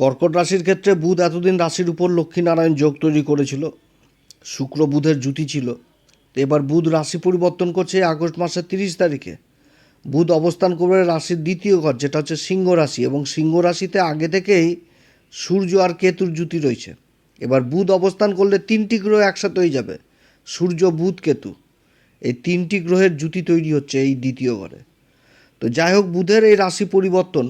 কর্কট রাশির ক্ষেত্রে বুধ এতদিন রাশির উপর লক্ষ্মীনারায়ণ যোগ তৈরি করেছিল। শুক্র বুধের জুতি ছিল। এবার বুধ রাশি পরিবর্তন করছে আগস্ট মাসের তিরিশ তারিখে। বুধ অবস্থান করবে রাশির দ্বিতীয় ঘর, যেটা হচ্ছে সিংহ রাশি এবং সিংহ রাশিতে আগে থেকেই সূর্য আর কেতুর জুতি রয়েছে। এবার বুধ অবস্থান করলে তিনটি গ্রহ একসাথে হয়ে যাবে, সূর্য, বুধ, কেতু। এই তিনটি গ্রহের জুতি তৈরি হচ্ছে এই দ্বিতীয় ঘরে। তো যাই হোক, বুধের এই রাশি পরিবর্তন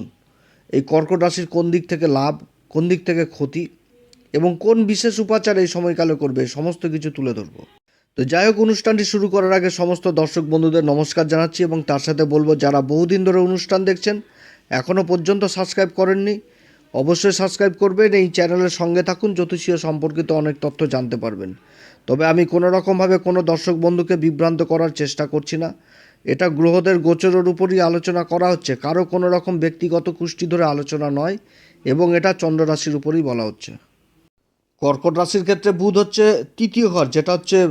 এই কর্কট রাশির কোন দিক থেকে লাভ, কোন দিক থেকে ক্ষতি এবং কোন বিশেষ উপাচার এই সময়কালে করবে, সমস্ত কিছু তুলে ধরবো। তো যাই হোক, অনুষ্ঠানটি শুরু করার আগে সমস্ত দর্শক বন্ধুদের নমস্কার জানাচ্ছি এবং তার সাথে বলব, যারা বহুদিন ধরে অনুষ্ঠান দেখছেন এখনও পর্যন্ত সাবস্ক্রাইব করেননি, অবশ্যই সাবস্ক্রাইব করবেন। এই চ্যানেলের সঙ্গে থাকুন, জ্যোতিষীয় সম্পর্কিত অনেক তথ্য জানতে পারবেন। তবে আমি কোনো রকমভাবে কোনো দর্শক বন্ধুকে বিভ্রান্ত করার চেষ্টা করছি না। এটা গ্রহদের গোচরের উপরই আলোচনা করা হচ্ছে। কারও কোনো রকম ব্যক্তিগত কুষ্টি ধরে আলোচনা নয় এবং এটা চন্দ্র রাশির উপরই বলা হচ্ছে। কর্কট রাশির ক্ষেত্রে বুধ হচ্ছে তৃতীয় ঘর, যেটা হচ্ছে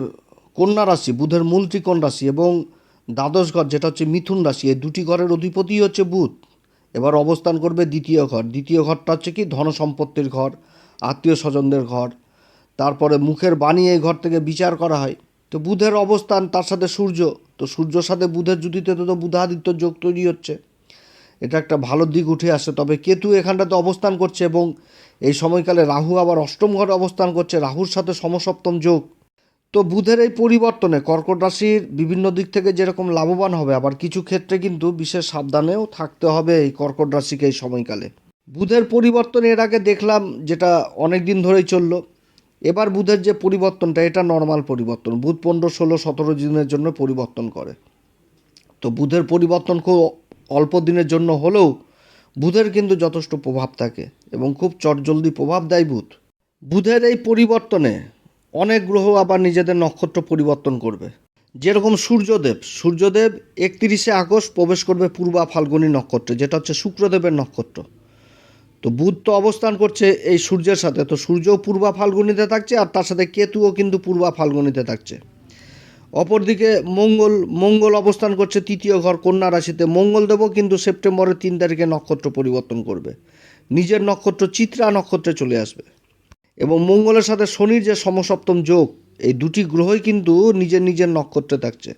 কন্যা রাশি, বুধের মূল ত্রিকোণ রাশি এবং দ্বাদশ ঘর, যেটা হচ্ছে মিথুন রাশি। এই দুটি ঘরের অধিপতি হচ্ছে বুধ। এবার অবস্থান করবে দ্বিতীয় ঘর। দ্বিতীয় ঘরটা হচ্ছে কি? ধন সম্পত্তির ঘর, আত্মীয় স্বজনদের ঘর। তারপরে মুখের বাণী এই ঘর থেকে বিচার করা হয়। তো বুধের অবস্থান, তার সাথে সূর্য। তো সূর্যর সাথে বুধের জুতিতে তো বুধাদিত্য যোগ তৈরি হচ্ছে। এটা একটা ভালো দিক উঠে আসে। তবে কেতু এখানটাতে অবস্থান করছে এবং এই সময়কালে রাহু আবার অষ্টম ঘরে অবস্থান করছে। রাহুর সাথে সমসপ্তম যোগ। তো বুধের এই পরিবর্তনে কর্কট রাশির বিভিন্ন দিক থেকে যেরকম লাভবান হবে, আবার কিছু ক্ষেত্রে কিন্তু বিশেষ সাবধানেও থাকতে হবে এই কর্কট রাশিকে এই সময়কালে। বুধের পরিবর্তন এর আগে দেখলাম, যেটা অনেক দিন ধরেই চলল। এবার বুধের যে পরিবর্তনটা, এটা নর্মাল পরিবর্তন। বুধ পনেরো, ষোলো, সতেরো দিনের জন্য পরিবর্তন করে। তো বুধের পরিবর্তন খুব অল্প দিনের জন্য হলেও বুধের কিন্তু যথেষ্ট প্রভাব থাকে এবং খুব চটজলদি প্রভাব দেয় বুধ। বুধের এই পরিবর্তনে অনেক গ্রহ আবার নিজেদের নক্ষত্র পরিবর্তন করবে। যেরকম সূর্যদেব সূর্যদেব একত্রিশে আগস্ট প্রবেশ করবে পূর্বা ফাল্গুনী নক্ষত্রে, যেটা হচ্ছে শুক্রদেবের নক্ষত্র। তো বুধ তো অবস্থান করছে এই সূর্যের সাথে। তো সূর্যও পূর্বা ফাল্গুনিতে থাকছে আর তার সাথে কেতুও কিন্তু পূর্বা ফাল্গুনিতে থাকছে। অপরদিকে মঙ্গল মঙ্গল অবস্থান করছে তৃতীয় ঘর, কন্যা রাশিতে। মঙ্গল মঙ্গলদেবও কিন্তু সেপ্টেম্বরের তিন তারিখে নক্ষত্র পরিবর্তন করবে। নিজের নক্ষত্র চিত্রা নক্ষত্রে চলে আসবে। এবং মঙ্গলের সাথে শনির যে সমসপ্তম যোগ, এই দুটি গ্রহই কিন্তু নিজের নিজের নক্ষত্রে থাকছে।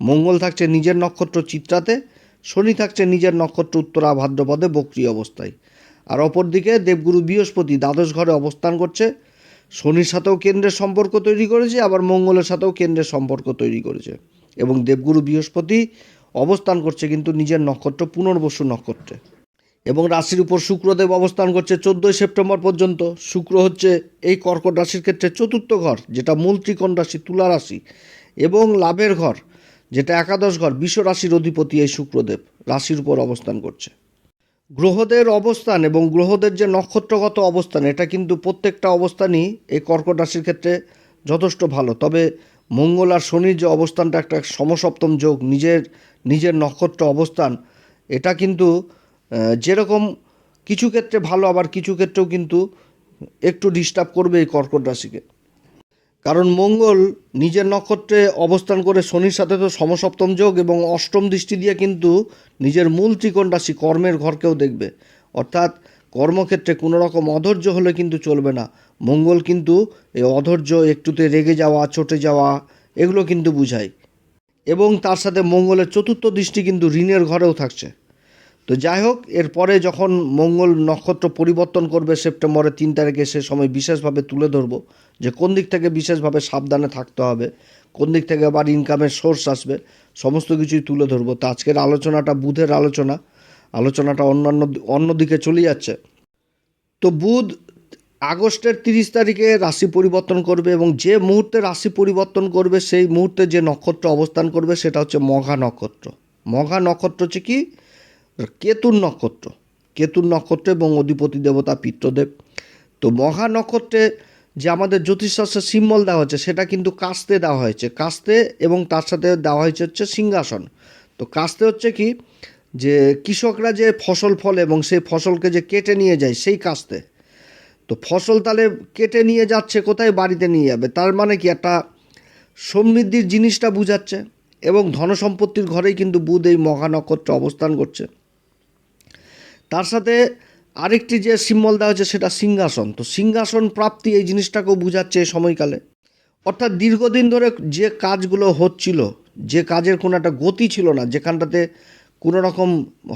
মঙ্গল থাকছে নিজের নক্ষত্র চিত্রাতে, শনি থাকছে নিজের নক্ষত্র উত্তরা ভাদ্রপদে বক্রি অবস্থায়। আর অপরদিকে দেবগুরু বৃহস্পতি দ্বাদশ ঘরে অবস্থান করছে। শনির সাথেও কেন্দ্রের সম্পর্ক তৈরি করেছে, আবার মঙ্গলের সাথেও কেন্দ্রের সম্পর্ক তৈরি করেছে। এবং দেবগুরু বৃহস্পতি অবস্থান করছে কিন্তু নিজের নক্ষত্র পুনর্বসু নক্ষত্রে। এবং রাশির উপর শুক্রদেব অবস্থান করছে চোদ্দোই সেপ্টেম্বর পর্যন্ত। শুক্র হচ্ছে এই কর্কট রাশির ক্ষেত্রে চতুর্থ ঘর, যেটা মূল ত্রিকোণ রাশি, তুলা রাশি এবং লাভের ঘর, যেটা একাদশ ঘর বিশ্ব রাশির অধিপতি এই শুক্রদেব রাশির উপর অবস্থান করছে। গ্রহদের অবস্থান এবং গ্রহদের যে নক্ষত্রগত অবস্থান, এটা কিন্তু প্রত্যেকটা অবস্থানই এই কর্কট রাশির ক্ষেত্রে যথেষ্ট ভালো। তবে মঙ্গল আর শনির যে অবস্থানটা, একটা সমসপ্তম যোগ, নিজের নিজের নক্ষত্র অবস্থান, এটা কিন্তু যেরকম কিছু ক্ষেত্রে ভালো, আবার কিছু ক্ষেত্রেও কিন্তু একটু ডিস্টার্ব করবে এই কর্কট রাশিকে। কারণ মঙ্গল নিজের নক্ষত্রে অবস্থান করে শনির সাথে তো সমসপ্তম যোগ এবং অষ্টম দৃষ্টি দিয়ে কিন্তু নিজের মূল ত্রিকোণ রাশি কর্মের ঘরকেও দেখবে। অর্থাৎ কর্মক্ষেত্রে কোনো রকম অধৈর্য হলে কিন্তু চলবে না। মঙ্গল কিন্তু এই অধৈর্য, একটুতে রেগে যাওয়া, চটে যাওয়া, এগুলো কিন্তু বুঝায়। এবং তার সাথে মঙ্গলের চতুর্থ দৃষ্টি কিন্তু ঋণের ঘরেও থাকছে। তো যাই হোক, এরপরে যখন মঙ্গল নক্ষত্র পরিবর্তন করবে সেপ্টেম্বরের তিন তারিখে, সে সময় বিশেষভাবে তুলে ধরবো যে কোন দিক থেকে বিশেষভাবে সাবধানে থাকতে হবে, কোন দিক থেকে আবার ইনকামের সোর্স আসবে, সমস্ত কিছুই তুলে ধরবো। তো আজকের আলোচনাটা বুধের আলোচনা, আলোচনাটা অন্যান্য অন্যদিকে চলে যাচ্ছে। তো বুধ আগস্টের তিরিশ তারিখে রাশি পরিবর্তন করবে এবং যে মুহূর্তে রাশি পরিবর্তন করবে, সেই মুহূর্তে যে নক্ষত্র অবস্থান করবে, সেটা হচ্ছে মঘা নক্ষত্র। মঘা নক্ষত্র হচ্ছে কি? কেতুর নক্ষত্র। কেতুর নক্ষত্র এবং অধিপতি দেবতা পিত্রদেব। তো মঘা নক্ষত্রে যে আমাদের জ্যোতিষশাস্ত্রের সিম্বল দেওয়া হয়েছে, সেটা কিন্তু কাস্তে দেওয়া হয়েছে। কাস্তে এবং তার সাথে দেওয়া হয়েছে হচ্ছে সিংহাসন। তো কাস্তে হচ্ছে কি? যে কৃষকরা যে ফসল ফলে এবং সেই ফসলকে যে কেটে নিয়ে যায়, সেই কাস্তে। তো ফসল তাহলে কেটে নিয়ে যাচ্ছে কোথায়? বাড়িতে নিয়ে যাবে। তার মানে কি? একটা সমৃদ্ধির জিনিসটা বুঝাচ্ছে এবং ধনসম্পত্তির ঘরেই কিন্তু বুধ এই মহা নক্ষত্র অবস্থান করছে। তার সাথে আরেকটি যে সিম্বল দেওয়া হয়েছে সেটা সিংহাসন। তো সিংহাসন প্রাপ্তি এই জিনিসটাকেও বোঝাচ্ছে সময়কালে। অর্থাৎ দীর্ঘদিন ধরে যে কাজগুলো হচ্ছিল, যে কাজের কোনো একটা গতি ছিল না, যেখানটাতে কোনো রকম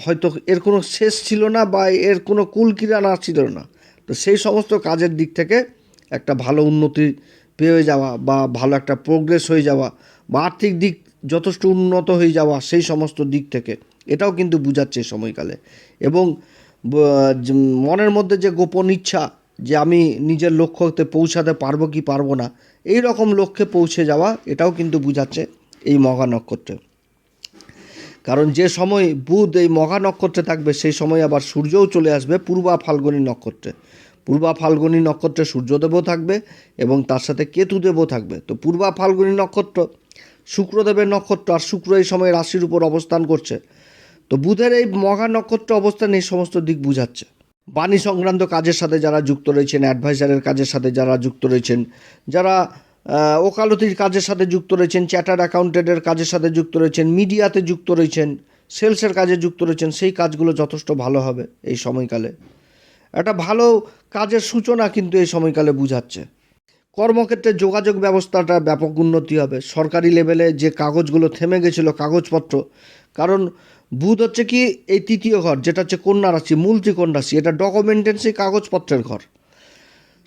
হয়তো এর কোনো শেষ ছিল না বা এর কোনো কুল কিরানা ছিল না। তো সেই সমস্ত কাজের দিক থেকে একটা ভালো উন্নতি পেয়ে যাওয়া বা ভালো একটা প্রোগ্রেস হয়ে যাওয়া বা আর্থিক দিক যথেষ্ট উন্নত হয়ে যাওয়া সেই সমস্ত দিক থেকে এটাও কিন্তু বোঝাচ্ছে সময়কালে। এবং মনের মধ্যে যে গোপন ইচ্ছা যে আমি নিজের লক্ষ্যতে পৌঁছাতে পারব কি পারব না, এই রকম লক্ষ্যে পৌঁছে যাওয়া এটাও কিন্তু বোঝাচ্ছে এই মঘা নক্ষত্রে। কারণ যে সময় বুধ এই মঘা নক্ষত্রে থাকবে, সেই সময় আবার সূর্যও চলে আসবে পূর্বা ফাল্গুনী নক্ষত্রে। পূর্বা ফাল্গুনী নক্ষত্রে সূর্যদেবও থাকবে এবং তার সাথে কেতুদেবও থাকবে। তো পূর্বা ফাল্গুনী নক্ষত্র শুক্রদেবের নক্ষত্র আর শুক্র এই সময় রাশির উপর অবস্থান করছে। তো বুধের এই মঘা নক্ষত্র অবস্থান এই সমস্ত দিক বুঝাচ্ছে। বাণী সংক্রান্ত কাজের সাথে যারা যুক্ত রয়েছেন অ্যাডভাইজারের কাজের সাথে যারা যুক্ত রয়েছেন, যারা ওকালতির কাজের সাথে যুক্ত রয়েছেন চ্যাটার্ড অ্যাকাউন্টেন্টের কাজের সাথে যুক্ত রয়েছেন মিডিয়াতে যুক্ত রয়েছেন সেলসের কাজে যুক্ত রয়েছেন, সেই কাজগুলো যথেষ্ট ভালো হবে এই সময়কালে। একটা ভালো কাজের সূচনা কিন্তু এই সময়কালে বুঝাচ্ছে। কর্মক্ষেত্রে যোগাযোগ ব্যবস্থাটা ব্যাপক উন্নতি হবে। সরকারি লেভেলে যে কাগজগুলো থেমে গেছিল, কাগজপত্র, কারণ বুধ হচ্ছে কি এই তৃতীয় ঘর, যেটা হচ্ছে কন্যা রাশি, মূল ত্রিকোণ রাশি, এটা ডকুমেন্টেন্সি কাগজপত্রের ঘর।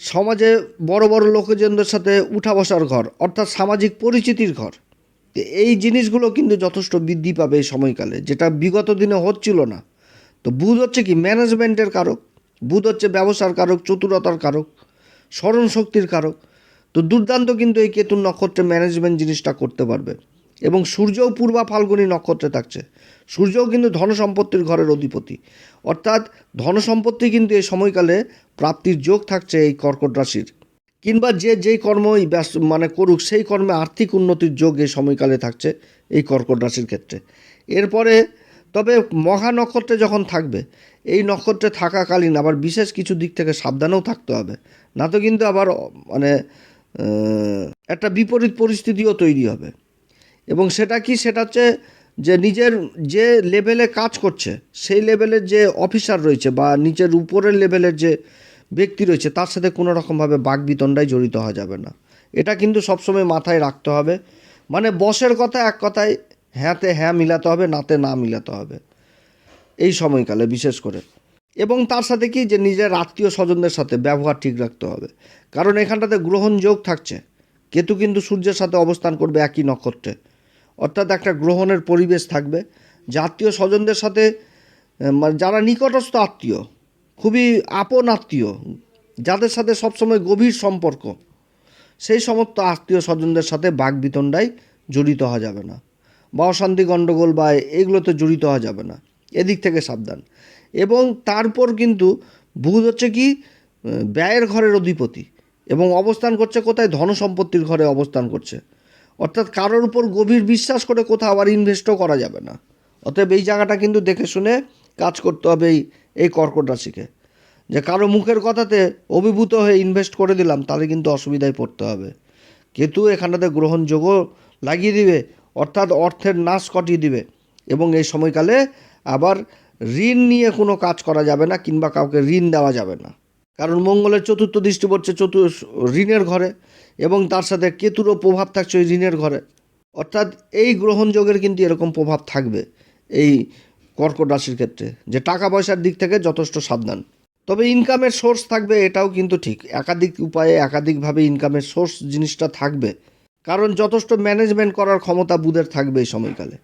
সমাজে বড় বড় লোকজনদের সাথে উঠা বসার ঘর, অর্থাৎ সামাজিক পরিচিতির ঘর। এই জিনিসগুলো কিন্তু যথেষ্ট বৃদ্ধি পাবে এই সময়কালে, যেটা বিগত দিনে হচ্ছিল না। তো বুধ হচ্ছে কি ম্যানেজমেন্টের কারক, বুধ হচ্ছে ব্যবসার কারক, চতুরতার কারক স্মরণ শক্তির কারক। তো দুর্দান্ত কিন্তু এই কেতুর নক্ষত্রে ম্যানেজমেন্ট জিনিসটা করতে পারবে। এবং সূর্যও পূর্বা ফাল্গুনী নক্ষত্রে থাকছে। সূর্যও কিন্তু ধনসম্পত্তির ঘরের অধিপতি। অর্থাৎ ধনসম্পত্তি কিন্তু এই সময়কালে প্রাপ্তির যোগ থাকছে এই কর্কট রাশির। কিংবা যে যেই কর্মই ব্যস্ত মানে করুক, সেই কর্মে আর্থিক উন্নতির যোগ এই সময়কালে থাকছে এই কর্কট রাশির ক্ষেত্রে। এরপরে তবে মহা নক্ষত্রে যখন থাকবে, এই নক্ষত্রে থাকাকালীন আবার বিশেষ কিছু দিক থেকে সাবধানেও থাকতে হবে। না তো কিন্তু আবার মানে একটা বিপরীত পরিস্থিতিও তৈরি হবে। এবং সেটা কি? সেটা হচ্ছে যে নিজের যে লেভেলে কাজ করছে, সেই লেভেলের যে অফিসার রয়েছে বা নিচের উপরের লেভেলের যে ব্যক্তি রয়েছে, তার সাথে কোনো রকমভাবে বাগবিতণ্ডায় জড়িত হওয়া যাবে না। এটা কিন্তু সবসময় মাথায় রাখতে হবে। মানে বসের কথা এক কথায়, হ্যাঁতে হ্যাঁ মিলাতে হবে, নাতে না মিলাতে হবে। এই সময়কালে বিশেষ করে। এবং তার সাথে কি? যে নিজের আত্মীয় স্বজনদের সাথে ব্যবহার ঠিক রাখতে হবে। কারণ এখানটাতে গ্রহণ যোগ থাকছে। কেতু কিন্তু সূর্যের সাথে অবস্থান করবে একই নক্ষত্রে। অর্থাৎ একটা গ্রহণের পরিবেশ থাকবে। যে আত্মীয় স্বজনদের সাথে মানে যারা নিকটস্থ আত্মীয়, খুবই আপন আত্মীয়, যাদের সাথে সবসময় গভীর সম্পর্ক, সেই সমস্ত আত্মীয় স্বজনদের সাথে বাগবিতণ্ডায় জড়িত হওয়া যাবে না বা অশান্তি গণ্ডগোল বা এগুলোতে জড়িত হওয়া যাবে না। এদিক থেকে সাবধান। এবং তারপর কিন্তু বুধ হচ্ছে কি ব্যয়ের ঘরের অধিপতি এবং অবস্থান করছে কোথায়? ধন সম্পত্তির ঘরে অবস্থান করছে। অর্থাৎ কারোর উপর গভীর বিশ্বাস করে কোথাও আবার ইনভেস্টও করা যাবে না। অতএব এই জায়গাটা কিন্তু দেখে শুনে কাজ করতে হবে এই এই কর্কট রাশিকে। যে কারও মুখের কথাতে অভিভূত হয়ে ইনভেস্ট করে দিলাম, তাহলে কিন্তু অসুবিধায় পড়তে হবে। কেতু এখানটাতে গ্রহণযোগ্য লাগিয়ে দিবে, অর্থাৎ অর্থের নাশ কটিয়ে দিবে এবং এই সময়কালে আবার ঋণ নিয়ে কোনো কাজ করা যাবে না কিংবা কাউকে ঋণ দেওয়া যাবে না। কারণ মঙ্গলের চতুর্থ দৃষ্টি পড়ছে চতুর, ঋণের ঘরে। এবং তার সাথে কেতুরও প্রভাব থাকছে ওই ঋণের ঘরে। অর্থাৎ এই গ্রহণযোগের কিন্তু এরকম প্রভাব থাকবে এই কর্কট রাশির ক্ষেত্রে, যে টাকা পয়সার দিক থেকে যথেষ্ট সাবধান। তবে ইনকামের সোর্স থাকবে এটাও কিন্তু ঠিক। একাধিক উপায়ে একাধিকভাবে ইনকামের সোর্স জিনিসটা থাকবে। কারণ যথেষ্ট ম্যানেজমেন্ট করার ক্ষমতা বুধের থাকবে এই সময়কালে।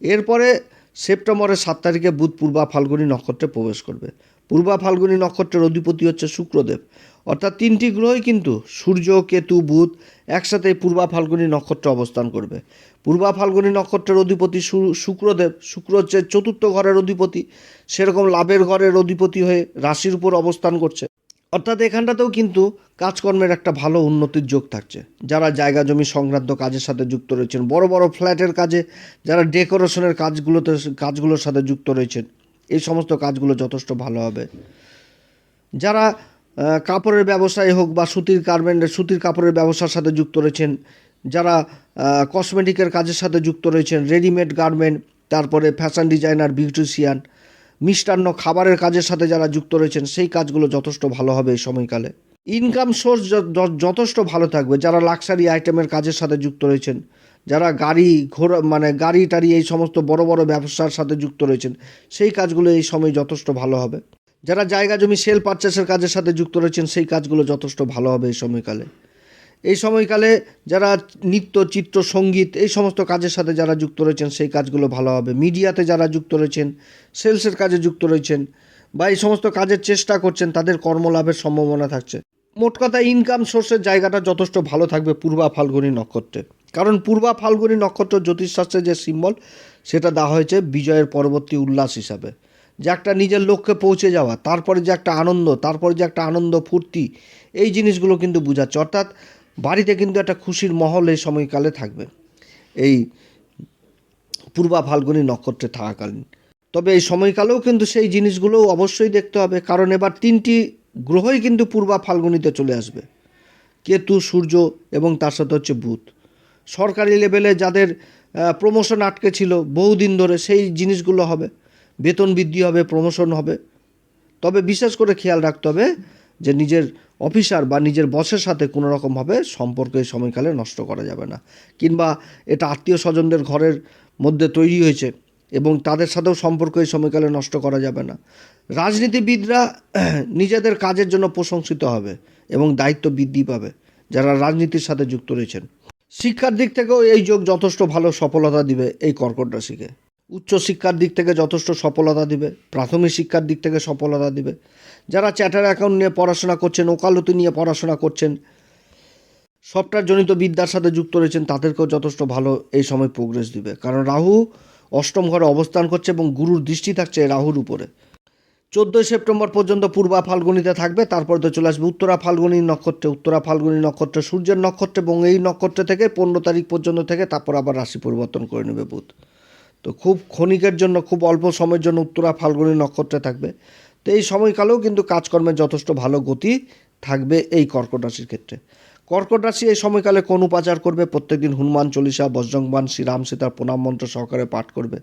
এরপরে সেপ্টেম্বরের সাত তারিখে বুধ পূর্বা ফাল্গুনী নক্ষত্রে প্রবেশ করবে। পূর্বা ফাল্গুনী নক্ষত্রের অধিপতি হচ্ছে শুক্রদেব। অর্থাৎ তিনটি গ্রহই কিন্তু সূর্য, কেতু, বুধ একসাথে পূর্বা ফাল্গুনী নক্ষত্রে অবস্থান করবে। পূর্বা ফাল্গুনী নক্ষত্রের অধিপতি শুক্রদেব, শুক্র হচ্ছে চতুর্থ ঘরের অধিপতি, সেরকম লাভের ঘরের অধিপতি হয়ে রাশির উপর অবস্থান করছে। অর্থাৎ এখানটাতেও কিন্তু কাজকর্মের একটা ভালো উন্নতির যোগ থাকছে। যারা জায়গা জমি সংক্রান্ত কাজের সাথে যুক্ত রয়েছেন, বড় বড় ফ্ল্যাটের কাজে, যারা ডেকোরেশনের কাজগুলোতে, কাজগুলোর সাথে যুক্ত রয়েছেন, এই সমস্ত কাজগুলো যথেষ্ট ভালো হবে। যারা কাপড়ের ব্যবসায় হোক বা সুতির গার্মেন্টের সুতির কাপড়ের ব্যবসার সাথে যুক্ত রয়েছেন, যারা কসমেটিকের কাজের সাথে যুক্ত রয়েছেন রেডিমেড গার্মেন্ট তারপরে ফ্যাশন ডিজাইনার বিউটিশিয়ান মিষ্টান্ন খাবারের কাজের সাথে যারা যুক্ত রয়েছেন, সেই কাজগুলো যথেষ্ট ভালো হবে এই সময়কালে। ইনকাম সোর্স যথেষ্ট ভালো থাকবে যারা লাক্সারি আইটেমের কাজের সাথে যুক্ত রয়েছেন, যারা গাড়ি ঘোড়া মানে গাড়ি টাড়ি এই সমস্ত বড় বড় ব্যবসার সাথে যুক্ত রয়েছেন, সেই কাজগুলো এই সময় যথেষ্ট ভালো হবে। যারা জায়গা জমি সেল পারচেসের কাজের সাথে যুক্ত রয়েছেন, সেই কাজগুলো যথেষ্ট ভালো হবে এই সময়কালে। এই সময়কালে যারা নৃত্য চিত্র, সংগীত, এই সমস্ত কাজের সাথে যারা যুক্ত রয়েছেন, সেই কাজগুলো ভালো হবে। মিডিয়াতে যারা যুক্ত রয়েছেন সেলসের কাজে যুক্ত রয়েছেন বা এই সমস্ত কাজের চেষ্টা করছেন, তাদের কর্মলাভের সম্ভাবনা থাকছে। মোট কথা ইনকাম সোর্সের জায়গাটা যথেষ্ট ভালো থাকবে পূর্বা ফাল্গুনী নক্ষত্রে কারণ পূর্বা ফাল্গুনী নক্ষত্র জ্যোতিষশাস্ত্রের যে সিম্বল সেটা দেওয়া হয়েছে বিজয়ের পরবর্তী উল্লাস হিসাবে। যে একটা নিজের লক্ষ্যে পৌঁছে যাওয়া, তারপরে যে একটা আনন্দ, তারপরে যে একটা আনন্দ ফুর্তি, এই জিনিসগুলো কিন্তু বোঝাচ্ছে। অর্থাৎ বাড়িতে কিন্তু একটা খুশির মহল এই সময়কালে থাকবে। এই পূর্বা ফাল্গুনী নক্ষত্রে থাকাকালীন। তবে এই সময়কালেও কিন্তু সেই জিনিসগুলোও অবশ্যই দেখতে হবে, কারণ এবার তিনটি গ্রহই কিন্তু পূর্বা ফাল্গুনিতে চলে আসবে। কেতু, সূর্য এবং তার সাথে হচ্ছে বুধ। সরকারি লেভেলে যাদের প্রমোশন আটকে ছিল বহুদিন ধরে সেই জিনিসগুলো হবে। বেতন বৃদ্ধি হবে প্রমোশন হবে। তবে বিশেষ করে খেয়াল রাখতে হবে যে নিজের অফিসার বা নিজের বসের সাথে কোনো রকমভাবে সম্পর্ক এই সময়কালে নষ্ট করা যাবে না। কিংবা এটা আত্মীয় স্বজনদের ঘরের মধ্যে তৈরি হয়েছে এবং তাদের সাথেও সম্পর্ক এই সময়কালে নষ্ট করা যাবে না। রাজনীতিবিদরা নিজেদের কাজের জন্য প্রশংসিত হবে এবং দায়িত্ব বৃদ্ধি পাবে যারা রাজনীতির সাথে যুক্ত রয়েছেন। শিক্ষার দিক থেকেও এই যোগ যথেষ্ট ভালো সফলতা দিবে এই কর্কট রাশিকে। উচ্চ শিক্ষার দিক থেকে যথেষ্ট সফলতা দিবে, প্রাথমিক শিক্ষার দিক থেকে সফলতা দিবে। যারা চ্যাটার অ্যাকাউন্ট নিয়ে পড়াশোনা করছেন, ওকালতি নিয়ে পড়াশোনা করছেন, সফটওয়্যার জনিত বিদ্যার সাথে যুক্ত রয়েছেন, তাদেরকেও যথেষ্ট ভালো এই সময় প্রোগ্রেস দিবে। কারণ রাহু অষ্টম ঘরে অবস্থান করছে এবং গুরুর দৃষ্টি থাকছে রাহুর উপরে। চোদ্দোই সেপ্টেম্বর পর্যন্ত পূর্বা ফাল্গুনিতে থাকবে, তারপর তো চলে আসবে উত্তরা ফাল্গুনী নক্ষত্রে। উত্তরা ফাল্গুনী নক্ষত্রে সূর্যের নক্ষত্রে এবং এই নক্ষত্র থেকে পনেরো তারিখ পর্যন্ত থেকে তারপর আবার রাশি পরিবর্তন করে নেবে বুধ। তো খুব ক্ষণিকের জন্য, খুব অল্প সময়ের জন্য উত্তরা ফাল্গুনী নক্ষত্রে থাকবে। তো এই সময়কালেও কিন্তু কাজকর্মের যথেষ্ট ভালো গতি থাকবে এই কর্কট রাশির ক্ষেত্রে। কর্কট রাশি এই সময়কালে কোন উপাচার করবে? প্রত্যেকদিন হনুমান চল্লিশা বজ্রংবান শ্রীরাম সীতার প্রণাম মন্ত্র সহকারে পাঠ করবে।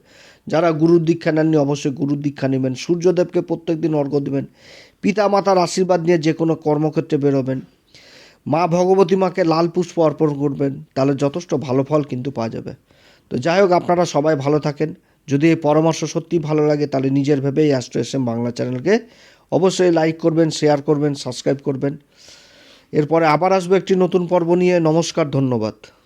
যারা গুরুর দীক্ষা নেননি, অবশ্যই গুরুর দীক্ষা নেবেন। সূর্যদেবকে প্রত্যেকদিন অর্ঘ্য দেবেন। পিতা মাতার আশীর্বাদ নিয়ে যে কোনো কর্মক্ষেত্রে বেরোবেন। মা ভগবতী মাকে লাল পুষ্প অর্পণ করবেন। তাহলে যথেষ্ট ভালো ফল কিন্তু পাওয়া যাবে। তো যাই হোক, আপনারা সবাই ভালো থাকেন। যদি এই পরামর্শ সত্যিই ভালো লাগে, তাহলে নিজের ভেবেই অ্যাস্ট্রো এস বাংলা চ্যানেলকে অবশ্যই লাইক করবেন শেয়ার করবেন সাবস্ক্রাইব করবেন। এরপরে আবার আসব একটি নতুন পর্ব নিয়ে। নমস্কার, ধন্যবাদ।